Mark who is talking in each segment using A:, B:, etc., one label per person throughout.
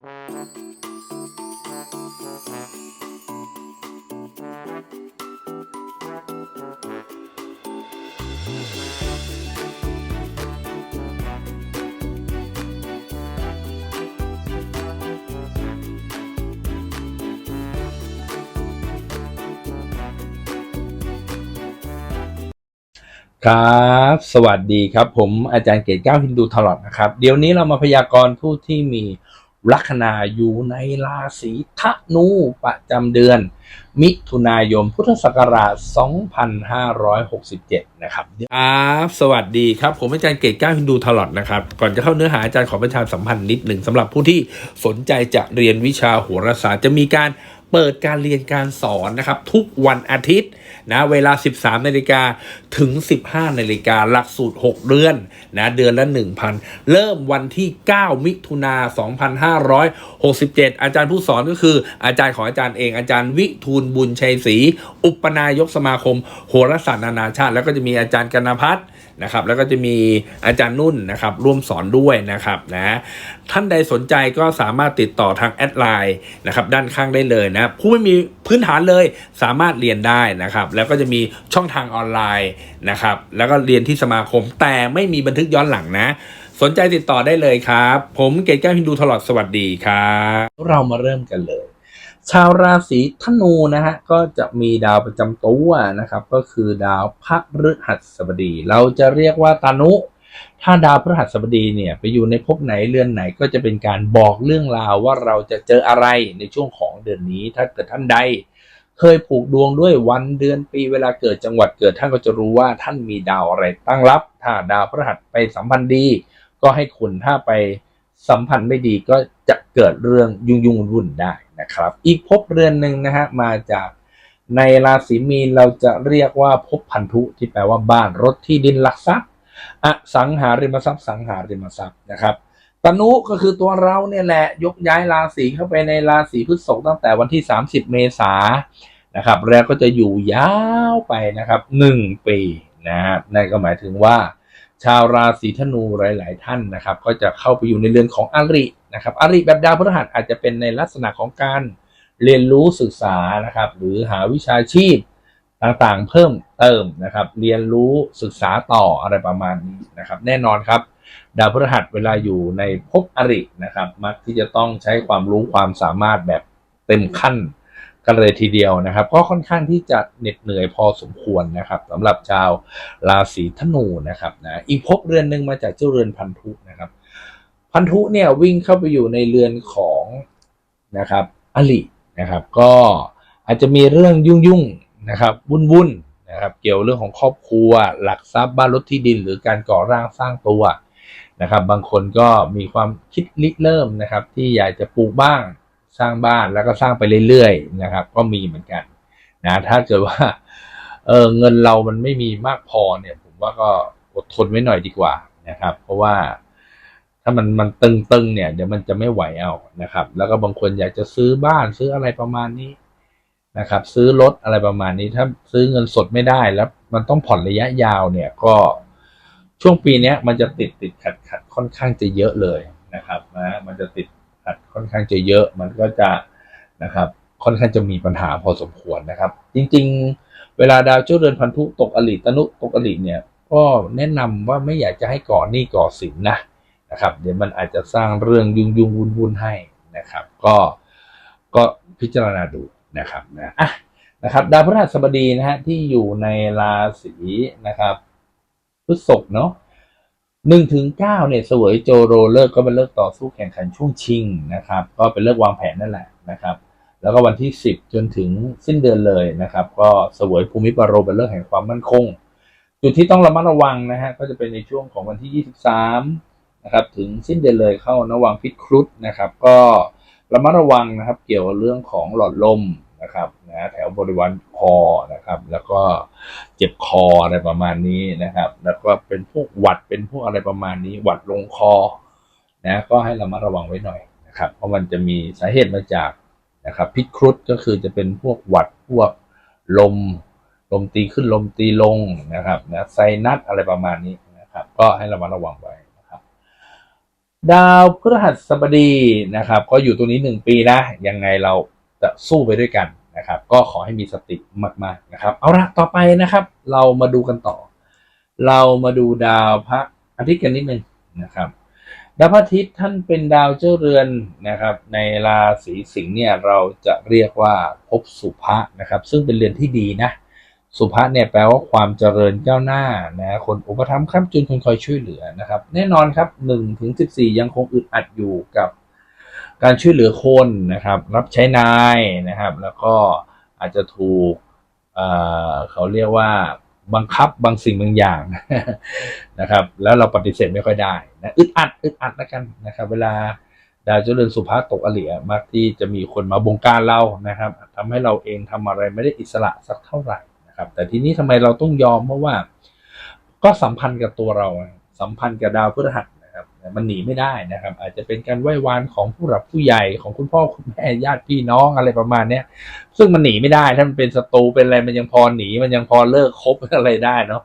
A: ครับ สวัสดีครับ ผมอาจารย์เกตเก้าฮินดูทลอดนะครับ เดี๋ยวนี้เรามาพยากรณ์ผู้ที่มี ลัคนาอยู่ในราศีธนูประจำเดือน มิถุนายนพุทธศักราช 2567 นะครับครับสวัสดีครับ ผมอาจารย์เกตก้าฮินดูทลอดนะครับ ก่อนจะเข้าเนื้อหาอาจารย์ขอประชาสัมพันธ์นิดหนึ่งสำหรับผู้ที่สนใจจะเรียนวิชาโหราศาสตร์จะมีการ เปิดการเรียนการสอนนะครับ ทุกวันอาทิตย์นะเวลา 13นาฬิกาถึง 15นาฬิกาหลักสูตร 6 เดือนนะเดือนละ 1,000 เริ่มวันที่ 9 มิถุนา2567 อาจารย์ผู้สอนก็คืออาจารย์ของอาจารย์เอง อาจารย์วิทูลบุญชัยศรีอุปนายกสมาคม โหราศาสตร์นานาชาติ แล้วก็จะมีอาจารย์กนพัฒน์ นะครับแล้วก็จะมีอาจารย์นุ่นนะครับร่วมสอนด้วยนะครับนะท่านใดสนใจก็สามารถติดต่อทางแอดไลน์นะครับด้านข้างได้เลยนะผู้ไม่มีพื้นฐานเลยสามารถเรียนได้นะครับแล้วก็จะมีช่องทางออนไลน์นะครับแล้วก็เรียนที่สมาคมแต่ไม่มีบันทึกย้อนหลังนะ สนใจติดต่อได้เลยครับ ผมเกตแก้วฮินดูตลอดสวัสดีครับเรามาเริ่มกันเลย ชาวราศีธนูนะฮะก็จะมีดาวประจำตัวนะครับ ก็คือดาวพฤหัสบดี เราจะเรียกว่าตานุ ถ้าดาวพฤหัสบดีเนี่ยไปอยู่ในภพไหนเรือนไหนก็จะเป็นการบอกเรื่องราวว่าเราจะเจออะไรในช่วงของเดือนนี้ ถ้าเกิดท่านใด เคยผูกดวงด้วยวันเดือนปีเวลาเกิดจังหวัดเกิดท่านก็จะรู้ว่าท่านมีดาวอะไรตั้งรับ ถ้าดาวพฤหัสไปสัมพันธ์ดี ก็ให้คุณถ้าไป สัมพันธ์ไม่ดีก็จะเกิดเรื่องยุ่งยุ่งๆวุ่นได้นะครับ อีกภพเรือนหนึ่งนะฮะมาจากในราศีมีนเราจะเรียกว่าภพพันธุที่แปลว่าบ้านรถที่ดินหลักทรัพย์อสังหาริมทรัพย์สังหาริมทรัพย์นะครับตนุก็คือตัวเราเนี่ยแหละยกย้ายราศีเข้าไปในราศีพฤษภตั้งแต่วันที่ 30 เมษายนะครับแล้วก็จะอยู่ยาวไปนะครับหนึ่งปีนะครับนั่นก็หมายถึงว่า ชาวราศีธนูหลาย ๆ ท่านนะครับ ก็จะเข้าไปอยู่ในเรือนของอรินะครับอริแบบดาวพฤหัสอาจจะเป็นในลักษณะของการเรียนรู้ศึกษานะครับ หรือหาวิชาชีพต่างๆ เพิ่มเติมนะครับ เรียนรู้ศึกษาต่ออะไรประมาณนี้นะครับ แน่นอนครับ ดาวพฤหัสเวลาอยู่ในภพอรินะครับ มักที่จะต้องใช้ความรู้ความสามารถแบบเต็มขั้น กันเลยทีเดียวนะครับ ก็ค่อนข้างที่จะเหน็ดเหนื่อยพอสมควรนะครับสำหรับชาวราศีธนูนะครับนะอีกภพเรือนหนึ่งมาจากเจ้าเรือนพันธุนะครับ พันธุเนี่ยวิ่งเข้าไปอยู่ในเรือนของนะครับอลินะครับ ก็อาจจะมีเรื่องยุ่งๆนะครับวุ่นๆนะครับเกี่ยวเรื่องของครอบครัว หลักทรัพย์บ้านรถที่ดิน หรือการก่อร่างสร้างตัวนะครับ บางคนก็มีความคิดริเริ่มนะครับ ที่อยากจะปลูกบ้าง สร้างบ้านแล้วก็สร้างไปเรื่อยๆนะครับ ก็มีเหมือนกันนะถ้าเกิดว่าเออเงินเรามันไม่มีมากพอเนี่ย ผมว่าก็อดทนไว้หน่อยดีกว่านะครับ เพราะว่าถ้ามันมันตึงๆเนี่ยเดี๋ยวมันจะไม่ไหวเอานะครับ แล้วก็บางคนอยากจะซื้อบ้านซื้ออะไรประมาณนี้นะครับ ซื้อรถอะไรประมาณนี้ ถ้าซื้อเงินสดไม่ได้แล้ว มันต้องผ่อนระยะยาวเนี่ยก็ช่วงปีเนี้ยมันจะติดติดขัดขัดค่อนข้างจะเยอะเลยนะครับนะมันจะติดัดค่อนข้างจะเยอะมันก็จะนะครับค่อนข้างจะมีปัญหาพอสมควรนะครับ จริงๆ เวลาดาวเจ้าเรือนพันธุตกอลิตนุตกอลิเนี่ยก็แนะนำว่าไม่อยากจะให้ก่อหนี้ก่อสินนะนะครับเดี๋ยวมันอาจจะสร้างเรื่องยุ่งยุ่งวุ่นวุ่นให้นะครับ ก็ก็พิจารณาดูนะครับนะอะนะครับดาวพฤหัสบดีนะฮะที่อยู่ในราศีนะครับพฤษภเนาะ หนึ่งถึงเก้าเนี่ยเสวยโจโรเลิกก็เป็นเลิกต่อสู้แข่งขันช่วงชิงนะครับ ก็เป็นเลิกวางแผนนั่นแหละนะครับ แล้วก็วันที่สิบจนถึงสิ้นเดือนเลยนะครับ ก็เสวยภูมิปรโรเป็นเลิกแห่งความมั่นคง จุดที่ต้องระมัดระวังนะฮะก็จะเป็นในช่วงของวันที่ยี่สิบสามนะครับถึงสิ้นเดือนเลยเข้านวังพิษครุฑนะครับ ก็ระมัดระวังนะครับ เกี่ยวกับเรื่องของหลอดลม นะครับนะแถวบริเวณคอนะครับ แล้วก็เจ็บคออะไรประมาณนี้นะครับ แล้วก็เป็นพวกหวัดเป็นพวกอะไรประมาณนี้ หวัดลงคอนะก็ให้ระมัดระวังไว้หน่อยนะครับ เพราะมันจะมีสาเหตุมาจากนะครับพิษครุฑก็คือจะเป็นพวกหวัดพวกลมลมตีขึ้นลมตีลงนะครับนะไซนัสอะไรประมาณนี้นะครับ ก็ให้ระมัดระวังไว้นะครับดาวพฤหัสบดีนะครับ ก็อยู่ตรงนี้หนึ่งปีนะ ยังไงเรา จะสู้ไปด้วยกันนะครับ ก็ขอให้มีสติมากๆนะครับ เอาละต่อไปนะครับ เรามาดูกันต่อ เรามาดูดาวพระอาทิตย์กันนิดนึงนะครับดาวพระอาทิตย์ท่านเป็นดาวเจ้าเรือนนะครับ ในราศีสิงห์เนี่ยเราจะเรียกว่าภพสุภะนะครับ ซึ่งเป็นเรือนที่ดีนะสุภาพเนี่ยแปลว่าความเจริญก้าวหน้านะคนอุปถัมภ์ค้ำจุนคนคอยช่วยเหลือนะครับ แน่นอนครับ1ถึง14 ยังคงอึดอัดอยู่กับ การช่วยเหลือคนนะครับ รับใช้นายนะครับ แล้วก็อาจจะถูกเเขาเรียกว่าบังคับบางสิ่งบางอย่างนะครับ แล้วเราปฏิเสธไม่ค่อยได้นะอึดอัดอึดอัดแล้วกันนะครับ เวลาดาวเจริญสุภาพตกอเหลียมักที่จะมีคนมาบงการเรานะครับทำให้เราเองทำอะไรไม่ได้อิสระสักเท่าไหร่นะครับ แต่ทีนี้ทำไมเราต้องยอมเพราะว่า ก็สัมพันธ์กับตัวเรา สัมพันธ์กับดาวพฤหัส มันหนีไม่ได้นะครับ อาจจะเป็นการไหว้วานของผู้หลักผู้ใหญ่ของคุณพ่อคุณแม่ญาติพี่น้องอะไรประมาณเนี้ยซึ่งมันหนีไม่ได้ถ้ามันเป็นศัตรูเป็นอะไรมันยังพอหนีมันยังพอเลิกคบอะไรได้เนาะ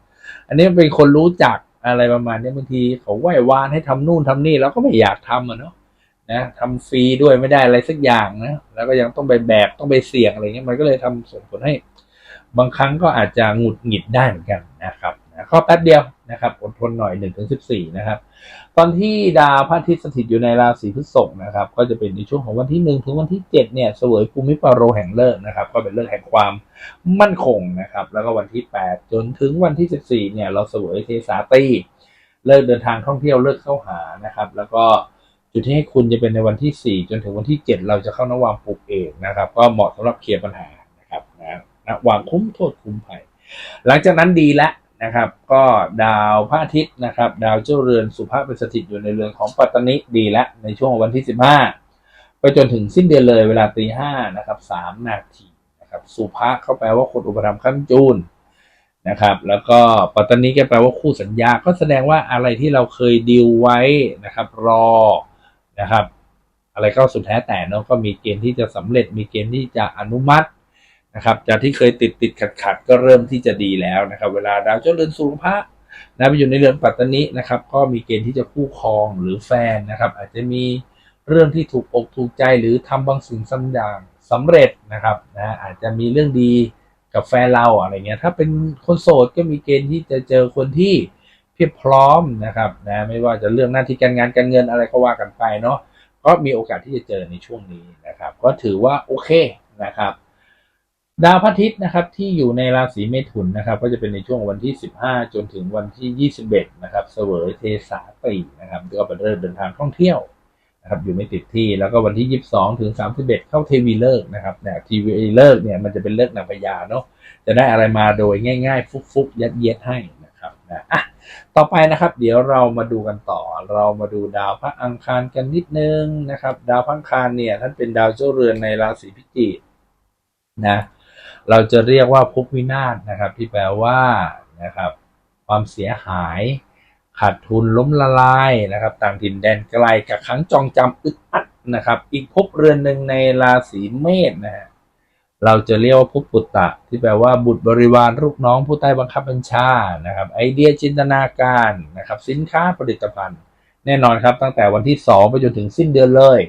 A: อันนี้เป็นคนรู้จักอะไรประมาณนี้บางทีเขาไหว้วานให้ทำนู่นทำนี่เราก็ไม่อยากทำอะเนาะนะทำฟรีด้วยไม่ได้อะไรสักอย่างนะแล้วก็ยังต้องไปแบกต้องไปเสี่ยงอะไรเงี้ยมันก็เลยทำส่งผลให้ บางครั้งก็อาจจะหงุดหงิดได้เหมือนกันนะครับนะก็แป๊บเดียวนะครับอดทนหน่อย1นถึงสินะครับ ตอนที่ดาวพระอาทิตย์สถิตอยู่ในราศีพฤษภนะครับ ก็จะเป็นในช่วงของวันที่1ถึงวันที่7เนี่ยเสวยภูมิปาโรแห่งเลิกนะครับ ก็เป็นเลิกแห่งความมั่นคงนะครับ แล้วก็วันที่8จนถึงวันที่14เนี่ยเราเสวยเทสาตีเลิกเดินทางท่องเที่ยวเลิกเข้าหานะครับ แล้วก็จุดที่ให้คุณจะเป็นในวันที่ 4 จนถึงวันที่ 7 เราจะเข้านวามปลูกเอกนะครับ ก็เหมาะสำหรับเคลียร์ปัญหานะครับนะนะวางคุ้มโทษคุ้มภัย หลังจากนั้นดีแล้ว นะครับ ก็ดาวพระอาทิตย์นะครับ ดาวเจ้าเรือนสุภาพเป็นสถิตอยู่ในเรือนของปัตตานิดีแล้วในช่วงวันที่ 15 ไปจนถึงสิ้นเดือนเลยเวลาตีห้านะครับสามนาทีนะครับสุภาเข้าแปลว่าคนอุปถัมภ์ข้ามจูนนะครับ แล้วก็ปัตตานิก็แปลว่าคู่สัญญา ก็แสดงว่าอะไรที่เราเคยดีลไว้นะครับ รอนะครับ อะไรก็สุดแท้แต่เนาะก็มีเกณฑ์ที่จะสำเร็จมีเกณฑ์ที่จะอนุมัติ นะครับจากที่เคยติดติดขัดขัดก็เริ่มที่จะดีแล้วนะครับ เวลาดาวเจ้าเรือนสูงพระนะไปอยู่ในเรือนปัตตนินะครับ ก็มีเกณฑ์ที่จะคู่ครองหรือแฟนนะครับ อาจจะมีเรื่องที่ถูกอกถูกใจหรือทำบางสิ่งสักอย่างสำเร็จนะครับนะอาจจะมีเรื่องดีกับแฟนเราอะไรเงี้ย ถ้าเป็นคนโสดก็มีเกณฑ์ที่จะเจอคนที่เพียบพร้อมนะครับนะไม่ว่าจะเรื่องหน้าที่การงานการเงินอะไรก็ว่ากันไปเนาะก็มีโอกาสที่จะเจอในช่วงนี้นะครับ ก็ถือว่าโอเคนะครับ ดาวพระอาทิตย์นะครับที่อยู่ในราศีเมถุนนะครับก็จะเป็นในช่วงวันที่ 15 จนถึงวันที่ 21 นะครับเสวยเทสาตีนะครับก็เป็นเริ่มเดินทางท่องเที่ยวนะครับอยู่ไม่ติดที่แล้วก็วันที่ 22 ถึง 31 เข้าเทวีเลิกนะครับเนี่ยทีวีเลิกเนี่ยมันจะเป็นเลิกนางพญาเนาะจะได้อะไรมาโดยง่าย ๆ ฟุกๆยัดเยียดให้นะครับนะอะต่อไปนะครับ เดี๋ยวเรามาดูกันต่อ เรามาดูดาวพระอังคารกันนิดนึงนะครับ ดาวพระอังคารเนี่ยท่านเป็นดาวเจ้าเรือนในราศีพิจิกนะ เราจะเรียกว่าภพวินาศนะครับ ที่แปลว่านะครับ ความเสียหาย ขาดทุนล้มละลายนะครับ ต่างถิ่นแดนไกลกับขังจองจำอึดอัดนะครับ อีกภพเรือนหนึ่งในราศีเมษนะฮะเราจะเรียกว่าภพปุตตะ ที่แปลว่าบุตรบริวารลูกน้องผู้ใต้บังคับบัญชานะครับ ไอเดียจินตนาการนะครับ สินค้าผลิตภัณฑ์ แน่นอนครับตั้งแต่วันที่2ไปจนถึงสิ้นเดือนเลย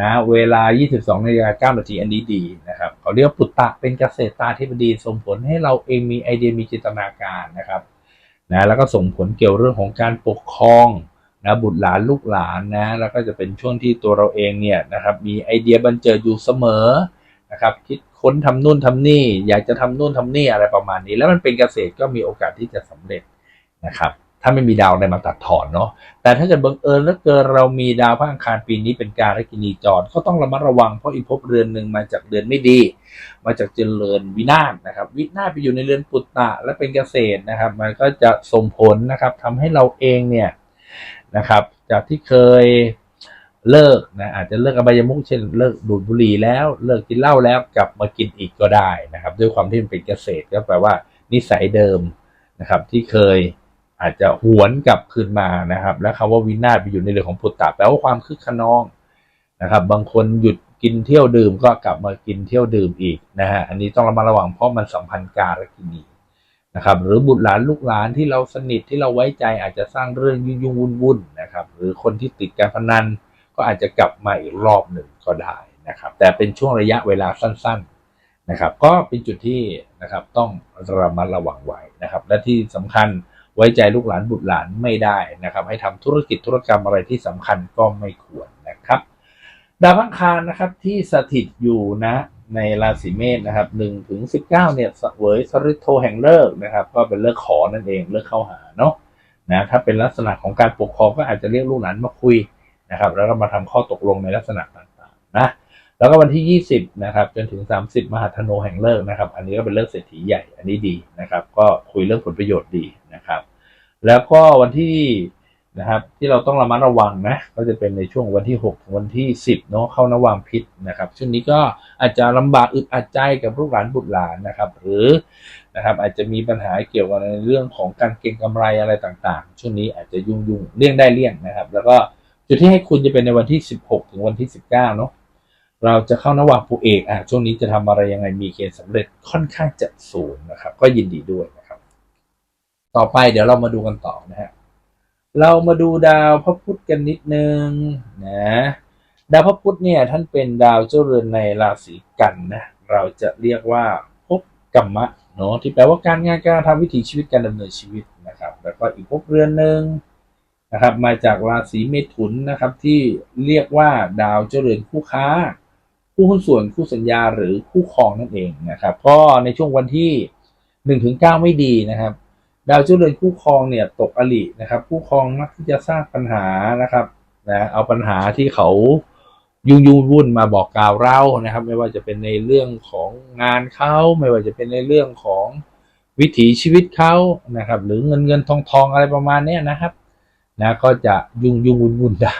A: นะเวลา 22นาฬิกา9นาทีอันนี้ดีนะครับ เขาเรียกปุตตะเป็นเกษตรตาธิบดีส่งผลให้เราเองมีไอเดียมีจินตนาการนะครับนะแล้วก็ส่งผลเกี่ยวเรื่องของการปกครองนะบุตรหลานลูกหลานนะแล้วก็จะเป็นช่วงที่ตัวเราเองเนี่ยนะครับมีไอเดียบันเจิดอยู่เสมอนะครับคิดค้นทำนู่นทำนี่ อยากจะทำนู่นทำนี่อะไรประมาณนี้ แล้วมันเป็นเกษตรก็มีโอกาสที่จะสำเร็จนะครับ ถ้าไม่มีดาวอะไรมาตัดถอนเนาะแต่ถ้าเกิดบังเอิญแล้วเกิดเรามีดาวพระอังคารปีนี้เป็นการและกินีจรก็ต้องระมัดระวังเพราะอีกภพเรือนหนึ่งมาจากเดือนไม่ดี มาจากเจริญวินาศนะครับวินาศไปอยู่ในเรือนปุตตะและเป็นเกษตรนะครับ มันก็จะส่งผลนะครับทำให้เราเองเนี่ยนะครับ จากที่เคยเลิกนะอาจจะเลิกอบายมุขเช่นเลิกดูดบุหรี่แล้วเลิกกินเหล้าแล้วกลับมากินอีกก็ได้นะครับ ด้วยความที่มันเป็นเกษตรก็แปลว่านิสัยเดิมนะครับ ที่เคย อาจจะหวนกลับคืนมานะครับ และคำว่าวินาศไปอยู่ในเรื่องของปุตตะแปลว่าความคึกขนองนะครับ บางคนหยุดกินเที่ยวดื่มก็กลับมากินเที่ยวดื่มอีกนะฮะอันนี้ต้องระมัดระวังเพราะมันสัมพันธ์การะกินีนะครับหรือบุตรหลานลูกหลานที่เราสนิทที่เราไว้ใจอาจจะสร้างเรื่องยุ่งๆวุ่นๆนะครับ หรือคนที่ติดการพนันก็อาจจะกลับมาอีกรอบหนึ่งก็ได้นะครับ แต่เป็นช่วงระยะเวลาสั้น ๆนะครับ ก็เป็นจุดที่นะครับต้องระมัดระวังไว้นะครับ และที่สำคัญ ไว้ใจลูกหลานบุตรหลานไม่ได้นะครับ ให้ทำธุรกิจธุรกรรมอะไรที่สำคัญก็ไม่ควรนะครับ ดาวอังคารนะครับที่สถิตอยู่นะในราศีเมษนะครับหนึ่งถึงสิบเก้าเนี่ยเสวยสริโทแห่งเลิกนะครับ ก็เป็นเลิกขอนั่นเองเลิกเข้าหาเนาะนะถ้าเป็นลักษณะของการปกครองก็อาจจะเรียกลูกหลานมาคุยนะครับ แล้วก็มาทำข้อตกลงในลักษณะต่างๆนะ แล้วก็วันที่ 20 นะครับ จนถึง 30 มหาธโนแห่งเลิกนะครับ อันนี้ก็เป็นเลิกเศรษฐีใหญ่ อันนี้ดีนะครับ ก็คุยเรื่องผลประโยชน์ดีนะครับ แล้วก็วันที่นะครับ ที่เราต้องระมัดระวังนะ ก็จะเป็นในช่วงวันที่ 6 ถึงวันที่ 10 เนาะเข้านวางพิษนะครับช่วงนี้ก็อาจจะลำบากอึดอัดใจกับลูกหลานบุตรหลานนะครับ หรือนะครับ อาจจะมีปัญหาเกี่ยวกับในเรื่องของการเก็งกำไรอะไรต่างๆ ช่วงนี้อาจจะยุ่งยุ่งๆเลี่ยงได้เลี่ยงนะครับ แล้วก็จุดที่ให้คุณจะเป็นในวันที่ 16 ถึงวันที่ 19 เนาะ เราจะเข้านวางปูเอกอะช่วงนี้จะทำอะไรยังไงมีเกณฑ์สำเร็จค่อนข้างจะสูงนะครับ ก็ยินดีด้วยนะครับ ต่อไปเดี๋ยวเรามาดูกันต่อนะฮะเรามาดูดาวพระพุธกันนิดนึงนะดาวพระพุธเนี่ยท่านเป็นดาวเจ้าเรือนในราศีกันนะเราจะเรียกว่าภพกรรมะเนาะที่แปลว่าการงานการทำวิถีชีวิตการดำเนินชีวิตนะครับ แล้วก็อีกภพเรือนหนึ่งนะครับ มาจากราศีเมถุนนะครับที่เรียกว่าดาวเจ้าเรือนคู่ค้า คู่หุ้นส่วนคู่สัญญาหรือคู่ครองนั่นเองนะครับ ก็ในช่วงวันที่หนึ่งถึงเก้าไม่ดีนะครับ ดาวเจ้าเรือนคู่ครองเนี่ยตกอลินะครับ คู่ครองมักที่จะสร้างปัญหานะครับนะเอาปัญหาที่เขายุ่งยุ่งวุ่นมาบอกกล่าวเรานะครับ ไม่ว่าจะเป็นในเรื่องของงานเขาไม่ว่าจะเป็นในเรื่องของวิถีชีวิตเขานะครับ หรือเงินเงินทองทองอะไรประมาณนี้นะครับนะก็จะยุ่งยุ่งวุ่นวุ่นได้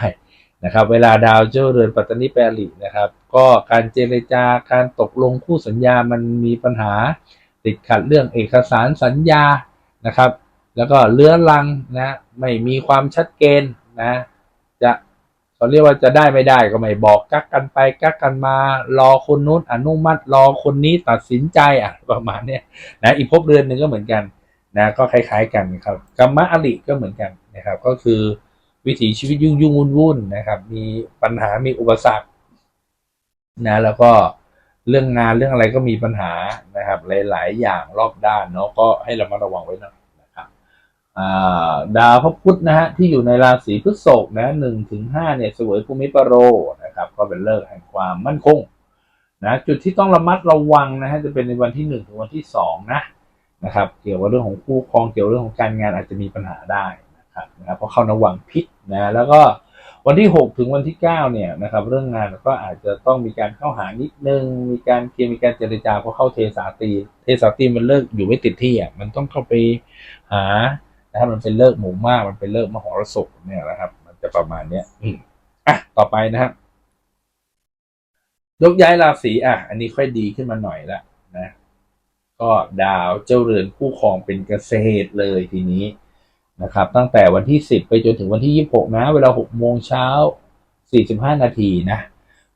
A: นะครับ เวลาดาวเจ้าเรือนปัตตานีแปรลินะครับ ก็การเจรจาการตกลงคู่สัญญามันมีปัญหาติดขัดเรื่องเอกสารสัญญานะครับ แล้วก็เลื้อรังนะไม่มีความชัดเจนนะจะเขาเรียกว่าจะได้ไม่ได้ก็ไม่บอกกักกันไปกักกันมา รอคนนู้นอนุมัติรอคนนี้ตัดสินใจอะประมาณเนี้ยนะอีกภพเรือนหนึ่งก็เหมือนกันนะก็คล้ายๆกันครับกรรมะอริก็เหมือนกันนะครับ ก็คือ วิถีชีวิตยุ่งยุ่งวุ่นวุ่นนะครับ มีปัญหามีอุปสรรคนะแล้วก็เรื่องงานเรื่องอะไรก็มีปัญหานะครับ หลาย ๆ อย่างรอบด้านเนาะก็ให้เรามาระวังไว้หน่อยนะครับดาวพระพุธนะฮะที่อยู่ในราศีพฤษภนะหนึ่งถึงห้าเนี่ยเสวยภูมิปโรนะครับ ก็เป็นเลิกแห่งความมั่นคงนะจุดที่ต้องระมัดระวังนะฮะจะเป็นในวันที่หนึ่งถึงวันที่สองนะนะครับ เกี่ยวกับเรื่องของคู่ครองเกี่ยวกับเรื่องของการงานอาจจะมีปัญหาได้นะครับนะครับเพราะเข้าระวังพิษ นะแล้วก็วันที่ 6 ถึงวันที่ 9 เนี่ยนะครับเรื่องงานก็อาจจะต้องมีการเข้าหานิดนึง มีการเคลียร์มีการเจรจาเพราะเข้าเทสาตีเทสาตีมันเลิกอยู่ไม่ติดที่อะมันต้องเข้าไปหานะครับมันเป็นเลิกหมู่มากมันเป็นเลิกมหรสพเนี่ยนะครับ มันจะประมาณเนี้ยอะต่อไปนะครับยกย้ายราศีอะ อันนี้ค่อยดีขึ้นมาหน่อยละนะ ก็ดาวเจ้าเรือนคู่ครองเป็นเกษตรเลยทีนี้ นะครับ ตั้งแต่วันที่ 10 ไปจนถึงวันที่ 26 นะ เวลา 6 โมงเช้า 45 นาทีนะ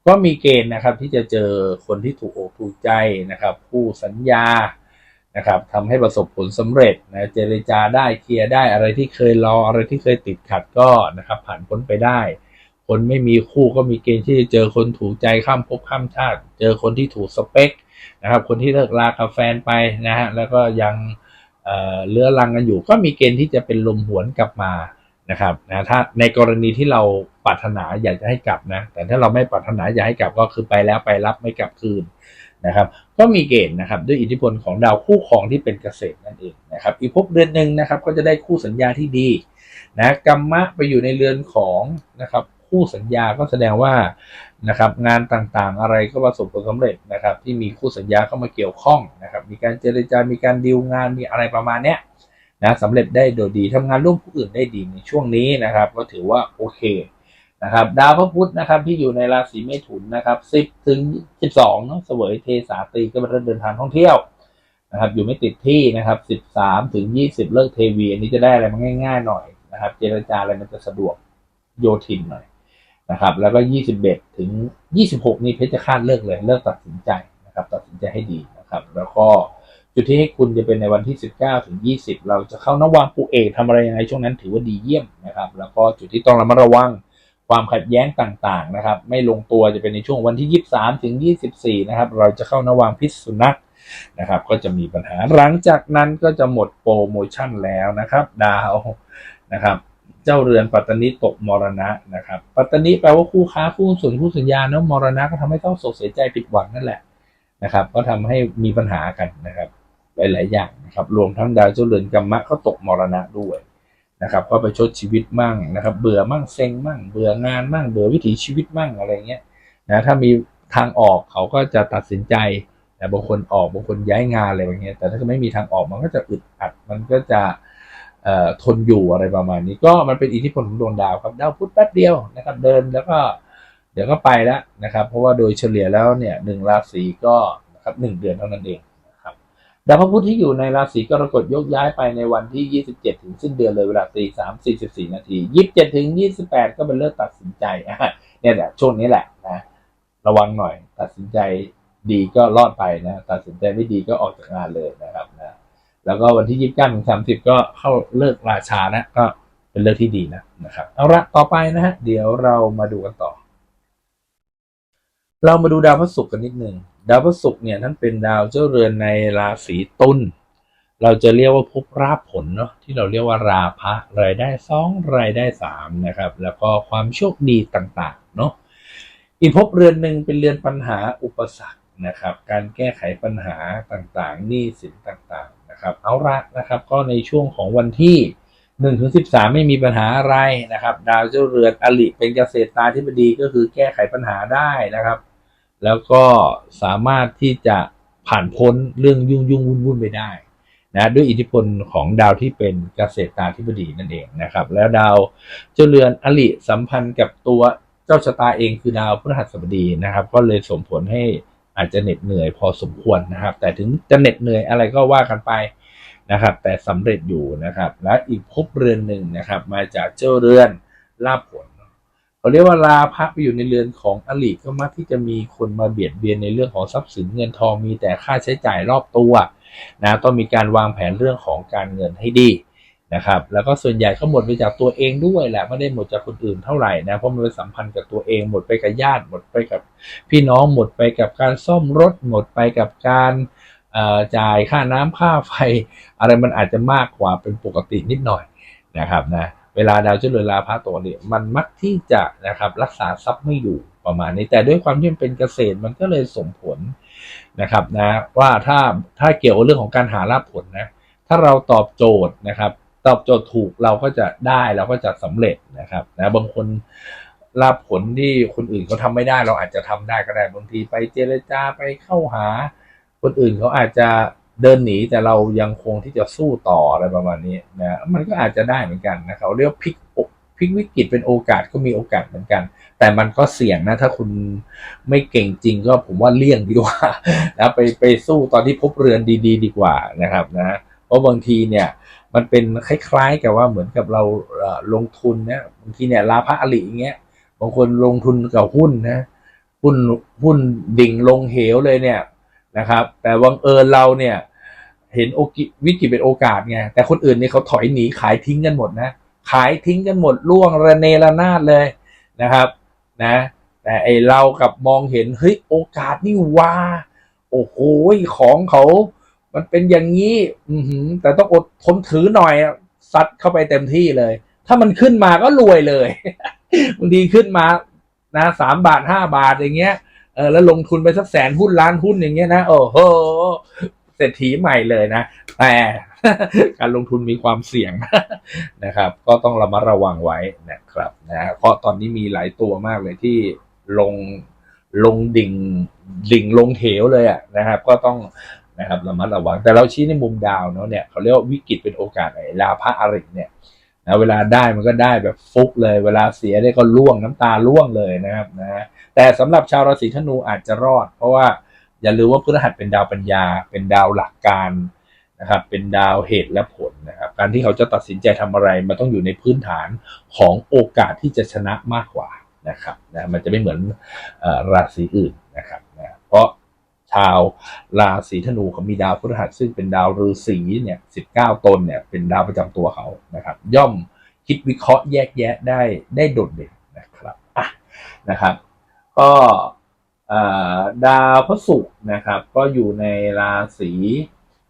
A: ก็มีเกณฑ์นะครับที่จะเจอคนที่ถูกอกถูกใจนะครับคู่สัญญานะครับทำให้ประสบผลสำเร็จนะเจรจาได้เคลียร์ได้อะไรที่เคยรออะไรที่เคยติดขัดก็นะครับ ผ่านพ้นไปได้ คนไม่มีคู่ก็มีเกณฑ์ที่จะเจอคนถูกใจข้ามภพข้ามชาติ เจอคนที่ถูกสเปคนะครับ คนที่เลิกลากับแฟนไปนะฮะแล้วก็ยัง เลื้อรังกันอยู่ ก็มีเกณฑ์ที่จะเป็นลมหวนกลับมานะครับนะถ้าในกรณีที่เราปรารถนาอยากจะให้กลับนะ แต่ถ้าเราไม่ปรารถนาอยากให้กลับก็คือไปแล้วไปรับไม่กลับคืนนะครับ ก็มีเกณฑ์นะครับด้วยอิทธิพลของดาวคู่ครองที่เป็นเกษตรนั่นเองนะครับ อีกภพเดือนหนึ่งนะครับ ก็จะได้คู่สัญญาที่ดีนะกรรมะไปอยู่ในเรือนของนะครับ คู่สัญญาก็แสดงว่านะครับงานต่างๆอะไรก็ประสบผลสำเร็จนะครับ ที่มีคู่สัญญาเข้ามาเกี่ยวข้องนะครับ มีการเจรจา มีการดีลงานมีอะไรประมาณเนี้ยนะสำเร็จได้โดยดีทำงานร่วมผู้อื่นได้ดีในช่วงนี้นะครับ ก็ถือว่าโอเคนะครับดาวพระพุธนะครับที่อยู่ในราศีเมถุนนะครับ10ถึง12เนาะเสวยเทสาตรีก็เป็นเรื่องเดินทางท่องเที่ยวนะครับ อยู่ไม่ติดที่นะครับ13ถึง20 เลิกเทวี อันนี้จะได้อะไรมาง่าย ๆ หน่อยนะครับ เจรจาอะไรมันจะสะดวกโยทินหน่อย นะครับ แล้วก็ 21 ถึง 26 นี่เพชรจะคาดเลิกเลย เลิกตัดสินใจนะครับ ตัดสินใจให้ดีนะครับ แล้วก็จุดที่ให้คุณจะเป็นในวันที่ 19 ถึง 20 เราจะเข้านวางปูเอกทำอะไรยังไงช่วงนั้นถือว่าดีเยี่ยมนะครับ แล้วก็จุดที่ต้องระมัดระวังความขัดแย้งต่างๆนะครับ ไม่ลงตัวจะเป็นในช่วงวันที่ 23 ถึง 24 นะครับ เราจะเข้านวางพิษสุนัขนะครับ ก็จะมีปัญหาหลังจากนั้นก็จะหมดโปรโมชั่นแล้วนะครับ ดาวนะครับ เจ้าเรือนปัตตนีตกมรณะนะครับ ปัตตนีแปลว่าคู่ค้าคู่ส่วนคู่สัญญาเนอะมรณะก็ทำให้ต้องโศกเสียใจผิดหวังนั่นแหละนะครับ ก็ทำให้มีปัญหากันนะครับ หลาย ๆ อย่างนะครับ รวมทั้งดาวเจ้าเรือนกรรมะก็ตกมรณะด้วยนะครับ ก็ไปชดชีวิตมั่งนะครับ เบื่อมั่งเซ็งมั่ง เบื่องานมั่งเบื่อวิถีชีวิตมั่งอะไรเงี้ยนะถ้ามีทางออกเขาก็จะตัดสินใจแต่บางคนออกบางคนย้ายงานอะไรแบบเนี้ยแต่ถ้าไม่มีทางออกมันก็จะอึดอัด มันก็จะ ทนอยู่อะไรประมาณนี้ ก็มันเป็นอิทธิพลของดวงดาวครับดาวพุธแป๊บเดียวนะครับ เดินแล้วก็เดี๋ยวก็ไปแล้วนะครับ เพราะว่าโดยเฉลี่ยแล้วเนี่ยหนึ่งราศีก็นะครับหนึ่งเดือนเท่านั้นเองนะครับดาวพระพุธที่อยู่ในราศีกรกฎยกย้ายไปในวันที่27ถึงสิ้นเดือนเลยเวลาตีสามสี่สิบสี่นาที27ถึง28ก็เป็นเลิกตัดสินใจเนี่ยแหละช่วงนี้แหละนะระวังหน่อยตัดสินใจดีก็รอดไปนะ ตัดสินใจไม่ดีก็ออกจากงานเลยนะครับนะ แล้วก็วันที่29ถึง30ก็เข้าเลิกราชานะ ก็เป็นเลิกที่ดีนะนะครับ เอาละต่อไปนะฮะเดี๋ยวเรามาดูกันต่อ เรามาดูดาวพระศุกร์กันนิดหนึ่งดาวพระศุกร์เนี่ยท่านเป็นดาวเจ้าเรือนในราศีตุลเราจะเรียกว่าภพราผลเนาะที่เราเรียกว่าราพะรายได้สองรายได้สามนะครับ แล้วก็ความโชคดีต่างๆเนาะอีกภพเรือนหนึ่งเป็นเรือนปัญหาอุปสรรคนะครับ การแก้ไขปัญหาต่างๆหนี้สินต่างๆ นะครับเอาละนะครับก็ในช่วงของวันที่หนึ่งถึงสิบสามไม่มีปัญหาอะไรนะครับ ดาวเจ้าเรือนอลิเป็นเกษตรตาธิบดีก็คือแก้ไขปัญหาได้นะครับ แล้วก็สามารถที่จะผ่านพ้นเรื่องยุ่งยุ่งวุ่นวุ่นไปได้นะด้วยอิทธิพลของดาวที่เป็นเกษตรตาธิบดีนั่นเองนะครับ แล้วดาวเจ้าเรือนอลิสัมพันธ์กับตัวเจ้าชะตาเองคือดาวพฤหัสบดีนะครับ ก็เลยส่งผลให้ อาจจะเหน็ดเหนื่อยพอสมควรนะครับ แต่ถึงจะเหน็ดเหนื่อยอะไรก็ว่ากันไปนะครับ แต่สำเร็จอยู่นะครับ และอีกภพเรือนหนึ่งนะครับ มาจากเจ้าเรือนลาภผลเขาเรียกว่าลาภะไปอยู่ในเรือนของอลิก็มักที่จะมีคนมาเบียดเบียนในเรื่องของทรัพย์สินเงินทองมีแต่ค่าใช้จ่ายรอบตัวนะต้องมีการวางแผนเรื่องของการเงินให้ดี นะครับ แล้วก็ส่วนใหญ่ก็หมดไปจากตัวเองด้วยแหละไม่ได้หมดจากคนอื่นเท่าไหร่นะเพราะมันเป็นสัมพันธ์กับตัวเองหมดไปกับญาติหมดไปกับ พี่น้องหมดไปกับการซ่อมรถหมดไปกับการจ่ายค่าน้ำค่าไฟ อะไรมันอาจจะมากกว่าเป็นปกตินิดหน่อยนะครับนะเวลาดาวเจริญลาภะตัวเนี่ยมันมักที่จะนะครับรักษาทรัพย์ไม่อยู่ประมาณนี้แต่ด้วยความที่มันเป็นเกษตรมันก็เลยส่งผลนะครับนะว่าถ้าถ้าเกี่ยวกับเรื่องของการหาลาภผลนะถ้าเราตอบโจทย์นะครับ ตอบโจทย์ถูกเราก็จะได้เราก็จะสำเร็จนะครับนะบางคนลาภผลที่คนอื่นเขาทำไม่ได้ เราอาจจะทำได้ก็ได้บางทีไปเจรจาไปเข้าหา คนอื่นเขาอาจจะเดินหนีแต่เรายังคงที่จะสู้ต่ออะไรประมาณนี้นะมันก็อาจจะได้เหมือนกันนะเขาเรียกพลิกพลิกวิกฤตเป็นโอกาสก็มีโอกาสเหมือนกัน แต่มันก็เสี่ยงนะ ถ้าคุณไม่เก่งจริงก็ผมว่าเลี่ยงดีกว่านะไปไปสู้ตอนที่พบเรือนดี ๆ ดีกว่านะครับนะเพราะบางทีเนี่ย มันเป็นคล้ายๆกับว่าเหมือนกับเราลงทุนนะบางทีเนี่ยลาภะอลิอย่างเงี้ยบางคนลงทุนกับหุ้นนะหุ้นหุ้นดิ่งลงเหวเลยเนี่ยนะครับ แต่บังเอิญเราเนี่ย เห็นโอกิวิกฤตเป็นโอกาสไงแต่คนอื่นนี่เขาถอยหนีขายทิ้งกันหมดนะขายทิ้งกันหมดล่วงระเนระนาดเลยนะครับนะแต่ไอเรากับมองเห็นเฮ้ยโอกาสนี่ว่า โอ้โหของเขา มันเป็นอย่างนี้ อืแต่ต้องอดทนถือหน่อยอะซัดเข้าไปเต็มที่เลย ถ้ามันขึ้นมาก็รวยเลยบางทีขึ้นมานะสามบาทห้าบาทอย่างเงี้ยเออแล้วลงทุนไปสักแสนหุ้นล้านหุ้นอย่างเงี้ยนะโอ้โหเศรษฐีใหม่เลยนะแต่การลงทุนมีความเสี่ยงนะครับ ก็ต้องระมัดระวังไว้นะครับนะเพราะตอนนี้มีหลายตัวมากเลยที่ลงลงดิ่งดิ่งลงเหวเลยอะนะครับ ก็ต้อง นะครับระมัดระวังแต่เราชี้ในมุมดาวเนาะเนี่ยเขาเรียกว่าวิกฤตเป็นโอกาสไอ้ลาภะอริเนี่ยนะเวลาได้มันก็ได้แบบฟุกเลย เวลาเสียได้ก็ล่วงน้ำตาล่วงเลยนะครับนะแต่สำหรับชาวราศีธนูอาจจะรอด เพราะว่าอย่าลืมว่าพฤหัสเป็นดาวปัญญา เป็นดาวหลักการนะครับเป็นดาวเหตุและผลนะครับการที่เขาจะตัดสินใจทำอะไรมันต้องอยู่ในพื้นฐานของโอกาสที่จะชนะมากกว่านะครับนะมันจะไม่เหมือนอราศีอื่นนะครับ ชาวราศีธนูเขามีดาวพฤหัสซึ่งเป็นดาวฤาษีเนี่ยสิบเก้าตนเนี่ยเป็นดาวประจำตัวเขานะครับ ย่อมคิดวิเคราะห์แยกแยะได้ได้โดดเด่นนะครับอะนะครับ ก็ดาวพระศุกร์นะครับ ก็อยู่ในราศี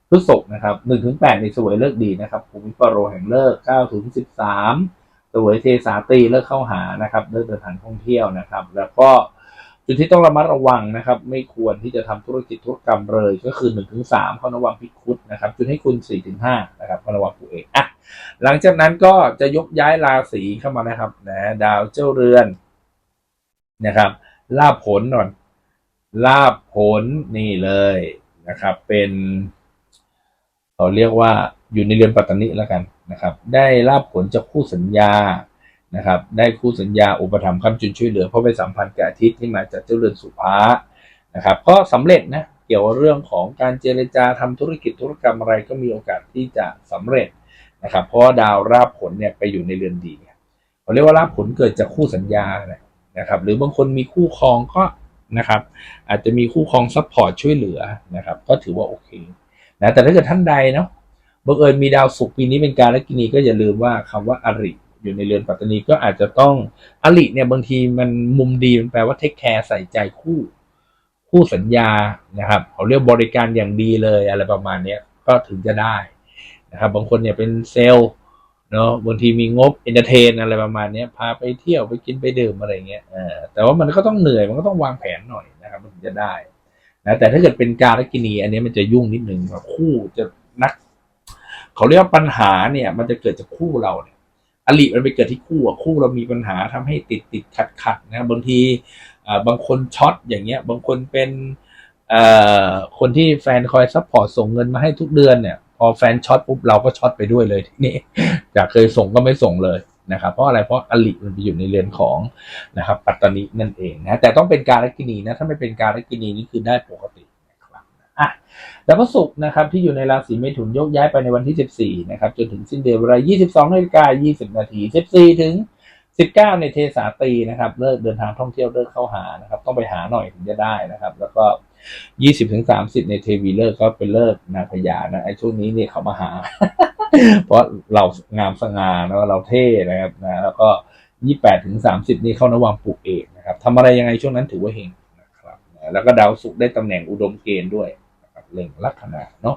A: พฤษภนะครับหนึ่งถึงแปดในสวยเลิกดีนะครับภูมิปโรแห่งเลิกเก้าถึงสิบสามสวยเทสาตีเลิกเข้าหานะครับเลิกเดินทางท่องเที่ยวนะครับ แล้วก็ จุดที่ต้องระมัดระวังนะครับ ไม่ควรที่จะทำธุรกิจธุรกรรมเลย ก็คือหนึ่งถึงสามข้อระวังพิคุดนะครับ จุดให้คุณสี่ถึงห้านะครับข้อระวังผู้เอกอะหลังจากนั้นก็จะยกย้ายราศีเข้ามานะครับนะดาวเจ้าเรือนนะครับลาบผลหน่อยลาบผลนี่เลยนะครับ เป็นเขาเรียกว่าอยู่ในเรือนปัตตานิแล้วกันนะครับ ได้ลาบผลจากคู่สัญญา นะครับ ได้คู่สัญญาอุปถัมภ์คำจุนช่วยเหลือเพราะไปสัมพันธ์กับอาทิตย์ที่มาจากเจ้าเรือนสุภานะครับ ก็สำเร็จนะเกี่ยวกับเรื่องของการเจรจาทำธุรกิจธุรกรรมอะไรก็มีโอกาสที่จะสำเร็จนะครับ เพราะาดาวราบผลเนี่ยไปอยู่ในเรือนดีเขาเรียกว่าราบผลเกิดจากคู่สัญญานะครับ หรือบางคนมีคู่ครองก็นะครับอาจจะมีคู่ครองซัพพอร์ตช่วยเหลือนะครับ ก็ถือว่าโอเคนะแต่ถ้าเกิดท่านใดเนาะบังเอิญมีดาวศุกร์ปีนี้เป็นการละกินีก็อย่าลืมว่าคำว่าอริ อยู่ในเรือนปัตตานีก็อาจจะต้องอริเนี่ยบางทีมันมุมดีมันแปลว่าเทคแคร์ใส่ใจคู่ คู่สัญญานะครับเขาเรียกบริการอย่างดีเลยอะไรประมาณเนี้ยก็ถึงจะได้นะครับ บางคนเนี่ยเป็นเซลล์เนาะบางทีมีงบเอนเตอร์เทนอะไรประมาณนี้พาไปเที่ยวไปกินไปดื่มอะไรเงี้ยเออแต่ว่ามันก็ต้องเหนื่อยมันก็ต้องวางแผนหน่อยนะครับมันถึงจะได้นะแต่ถ้าเกิดเป็นการลกินี อันนี้มันจะยุ่งนิดนึงครับคู่จะนัก เขาเรียกว่าปัญหาเนี่ย มันจะเกิดจากคู่เราเนี่ย อลิมันไปเกิดที่คู่อะคู่เรามีปัญหาทำให้ติดติดขัดขัดนะบางทีอ่าบางคนช็อตอย่างเงี้ย บางคนเป็นเอ่อคนที่แฟนคอยซัพพอร์ตส่งเงินมาให้ทุกเดือนเนี่ย พอแฟนช็อตปุ๊บเราก็ช็อตไปด้วยเลยทีนี้จากเคยส่งก็ไม่ส่งเลยนะครับเพราะอะไรเพราะอลิมันไปอยู่ในเรือนของนะครับปัตตานีนั่นเองนะแต่ต้องเป็นการลกินีนะถ้าไม่เป็นการลกินีนี่คือได้ปกติ อะแล้วพระศุกร์นะครับที่อยู่ในราศีเมถุนยกย้ายไปในวันที่ 14 นะครับจนถึงสิ้นเดือนเวลา 22นาฬิกา20 นาที 14 ถึง 19 ในเทสาตีนะครับเลิกเดินทางท่องเที่ยวเลิกเข้าหานะครับ ต้องไปหาหน่อยถึงจะได้นะครับ แล้วก็ 20 ถึง 30 ในเทวีเลิกก็เป็นเลิกนาพญานะไอ้ช่วงนี้เนี่ยเขามาหา เพราะเรางามสง่าแล้วเราเท่นะครับนะแล้วก็ 28 ถึง 30 นี่เข้านวังปลูกเอกนะครับทำอะไรยังไงช่วงนั้นถือว่าเฮงนะครับแล้วก็ดาวศุกร์ได้ตำแหน่งอุดมเกณฑ์ด้วย เล็งลัคนาเนาะ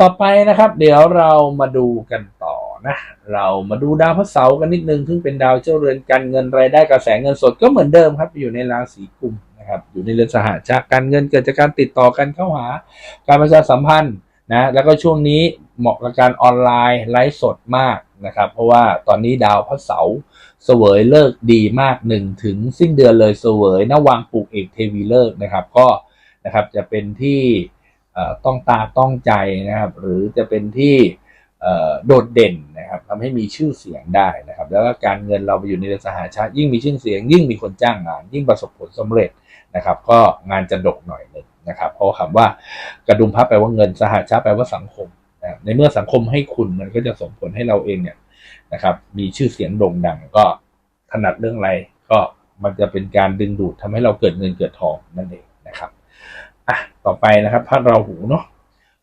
A: ต่อไปนะครับ เดี๋ยวเรามาดูกันต่อนะเรามาดูดาวพระเสาร์กันนิดนึงซึ่งเป็นดาวเจ้าเรือนการเงินรายได้กระแสเงินสดก็เหมือนเดิมครับ อยู่ในราศีกุมนะครับ อยู่ในเรือนสหชาติการเงินเกิดจากการติดต่อกันเข้าหา การประชาสัมพันธ์นะแล้วก็ช่วงนี้เหมาะกับการออนไลน์ไลฟ์สดมากนะครับ เพราะว่าตอนนี้ดาวพระเสาร์เสวยเลิกดีมากหนึ่งถึงสิ้นเดือนเลยเสวยนวังปลูกเอกเทวีเลิกนะครับ ก็นะครับจะเป็นที่ ต้องตาต้องใจนะครับ หรือจะเป็นที่โดดเด่นนะครับทำให้มีชื่อเสียงได้นะครับ แล้วก็การเงินเราไปอยู่ในเรือนสหชาติยิ่งมีชื่อเสียง ยิ่งมีคนจ้างงาน ยิ่งประสบผลสำเร็จนะครับ ก็งานจะดกหน่อยหนึ่งนะครับ เพราะคำว่ากระดุมพระแปลว่าเงินสหชาติแปลว่าสังคมนะคในเมื่อสังคมให้คุณมันก็จะส่งผลให้เราเองเนี่ยนะครับ มีชื่อเสียงโด่งดังก็ถนัดเรื่องอะไรก็มันจะเป็นการดึงดูดทำให้เราเกิดเงินเกิดทองนั่นเอง ต่อไปนะครับ พระราหูเนาะ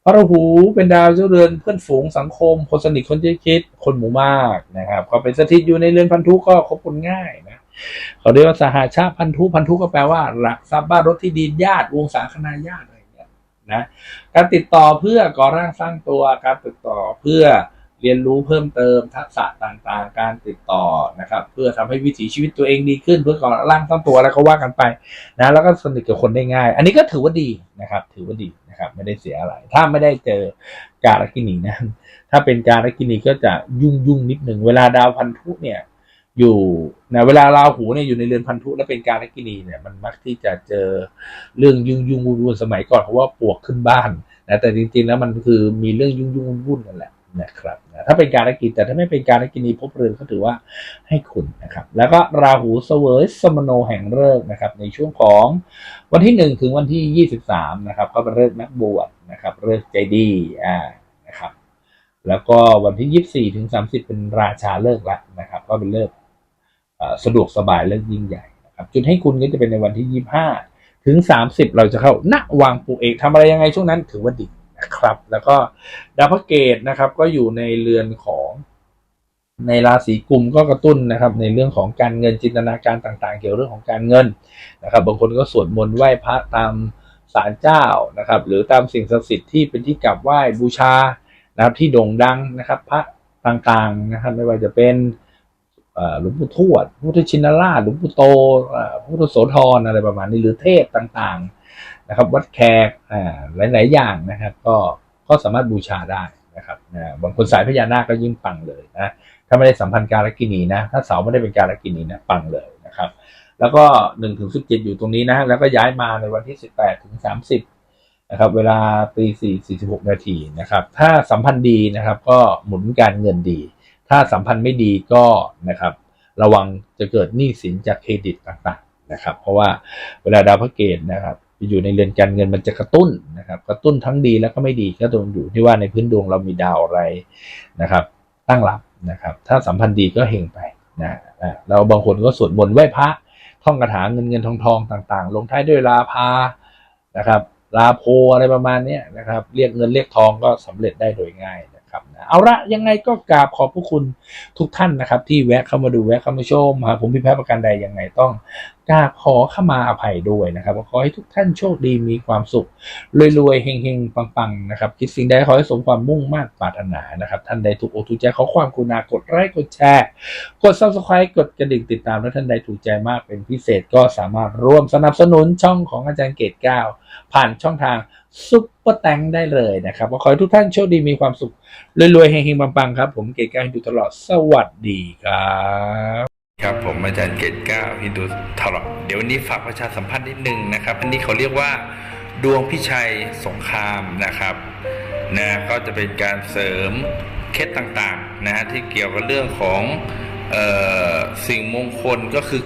A: พระราหูเป็นดาวเจ้าเรือนเพื่อนฝูงสังคม คนสนิทคนที่คิดคนหมู่มากนะครับก็เป็นสถิตอยู่ในเรือนพันธุก็คบคนง่ายนะเขาเรียกว่าสหาชาติพันธุพันธุก็แปลว่าหลักทรัพย์บ้านรถที่ดินญาติวงศาคณาญาติอะไรอย่างเงี้ยนะการติดต่อเพื่อก่อร่างสร้างตัวการติดต่อเพื่อ เรียนรู้เพิ่มเติมทักษะต่างๆ การติดต่อนะครับ เพื่อทำให้วิถีชีวิตตัวเองดีขึ้นเพื่อก่อร่างสร้างตัวแล้วก็ว่ากันไปนะแล้วก็สนิทกับคนได้ง่าย อันนี้ก็ถือว่าดีนะครับ ถือว่าดีนะครับ ไม่ได้เสียอะไร ถ้าไม่ได้เจอการกินีนะถ้าเป็นการกินีก็จะยุ่งยุ่งนิดหนึ่งเวลาดาวพันธุเนี่ยอยู่นะเวลาราหูเนี่ยอยู่ในเรือนพันธุและเป็นการกินีเนี่ยมันมักที่จะเจอเรื่องยุ่งยุ่งวุ่นวุ่นสมัยก่อนเพราะว่าปวกขึ้นบ้านนะแต่จริงๆแล้วมันคือมีเรื่องยุ่งยุ่งวุ่นวุ่นนั่นแหละ นะครับนะถ้าเป็นการกินแต่ถ้าไม่เป็นการกินีภพบเรือนก็ถือว่าให้คุณนะครับ แล้วก็ราหูเสวยสมโนแห่งเลิกนะครับ ในช่วงของวันที่หนึ่งถึงวันที่ยี่สิบสามนะครับ ก็เป็นเลิกนักบวชนะครับเลิกใจดีอ่านะครับ แล้วก็วันที่ยี่สี่ถึงสามสิบเป็นราชาเลิกละนะครับ ก็เป็นเลิกสะดวกสบายและยิ่งใหญ่นะครับ จุดให้คุณก็จะเป็นในวันที่ 25 ถึง 30 เราจะเข้าณวางปูเอกทำอะไรยังไงช่วงนั้นถือว่าดี นะครับ แล้วก็ดาวพระเกตนะครับ ก็อยู่ในเรือนของในราศีกุมก็กระตุ้นนะครับ ในเรื่องของการเงินจินตนาการต่าง ๆ เกี่ยวเรื่องของการเงินนะครับ บางคนก็สวดมนต์ไหว้พระตามศาลเจ้านะครับ หรือตามสิ่งศักดิ์สิทธิ์ที่เป็นที่กราบไหว้บูชานะครับ ที่โด่งดังนะครับ พระต่างๆนะครับ ไม่ว่าจะเป็นหลวงปู่ทวดพุทธชินราชหลวงปู่โตพุทธโสธรอะไรประมาณนี้หรือเทพต่างๆ นะครับ วัดแขกอ่าหลาย ๆ อย่างนะครับ ก็ก็สามารถบูชาได้นะครับนะบางคนสายพญานาคก็ยิ่งปังเลยนะถ้าไม่ได้สัมพันธ์การกินีนะถ้าเสาไม่ได้เป็นการกินีนะปังเลยนะครับ แล้วก็หนึ่งถึงสิบเจ็ดอยู่ตรงนี้นะแล้วก็ย้ายมาในวันที่สิบแปดถึงสามสิบนะครับเวลาตีสี่สี่สิบหกนาทีนะครับถ้าสัมพันธ์ดีนะครับก็หมุนการเงินดี ถ้าสัมพันธ์ไม่ดีก็นะครับระวังจะเกิดหนี้สินจากเครดิตต่าง ๆ นะครับ เพราะว่าเวลาดาวพระเกตนะครับ อยู่ในเรือนการเงินมันจะกระตุ้นนะครับ กระตุ้นทั้งดีแล้วก็ไม่ดีก็ตรงอยู่ที่ว่าในพื้นดวงเรามีดาวอะไรนะครับ ตั้งรับนะครับ ถ้าสัมพันธ์ดีก็เฮงไปนะเราบางคนก็สวดมนต์ไหว้พระท่องคาถาเงินเงินทองทองต่าง ๆ ลงท้ายด้วยลาภานะครับลาโพอะไรประมาณนี้นะครับ เรียกเงินเรียกทองก็สำเร็จได้โดยง่ายนะ ครับเอาละยังไงก็กราบขอบพระคุณทุกท่านนะครับ ที่แวะเข้ามาดูแวะเข้ามาชมหาผมพิดแพ้ประการใดยังไงต้องกราบขอเข้ามาอภัยด้วยนะครับขอให้ทุกท่านโชคดีมีความสุขรวยๆเฮงๆปังๆนะครับคิดสิ่งใดขอให้สมความมุ่งมั่นปรารถนานะครับท่านใดถูกอกถูกใจขอความกรุณากดไลค์กดแชร์กด subscribe กดกระดิ่งติดตามและท่านใดถูกใจมากเป็นพิเศษก็สามารถร่วมสนับสนุนช่องของอาจารย์เกตเก้าผ่านช่องทาง ซุปเปอร์แตงได้เลยนะครับขอให้ทุกท่านโชคดีมีความสุขรวยๆเฮงๆปังๆครับ ผมเกตเก้าอยู่ตลอดสวัสดีครับครับผมอาจารย์เกตเก้าฮินดูตลอดเดี๋ยววันนี้ฝากประชาสัมพันธ์นิดนึงนะครับ อันนี้เขาเรียกว่าดวงพิชัยสงครามนะครับนะก็จะเป็นการเสริมเคล็ดต่างๆนะฮะที่เกี่ยวกับเรื่องของเออสิ่งมงคลก็คือ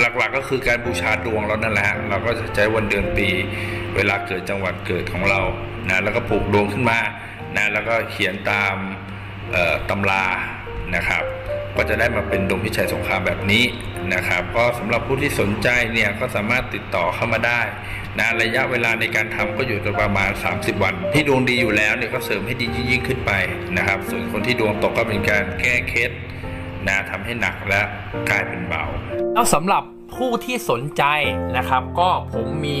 A: หลักๆก็คือการบูชาดวงเรานั่นแหละเราก็จะใช้วันเดือนปี เวลาเกิดจังหวัดเกิดของเรานะแล้วก็ปลูกดวงขึ้นมานะแล้วก็เขียนตามตำรานะครับ ก็จะได้มาเป็นดวงพิชัยสงครามแบบนี้นะครับ ก็สำหรับผู้ที่สนใจเนี่ยก็สามารถติดต่อเข้ามาได้นะระยะเวลาในการทำก็อยู่ประมาณ 30 วัน ที่ดวงดีอยู่แล้วเนี่ยก็เสริมให้ดียิ่งขึ้นไปนะครับ ส่วนคนที่ดวงตกก็เป็นการแก้เคล็ดนะทำให้หนักและกลายเป็นเบาแล้วสำหรับผู้ที่สนใจนะครับ ก็ผมมี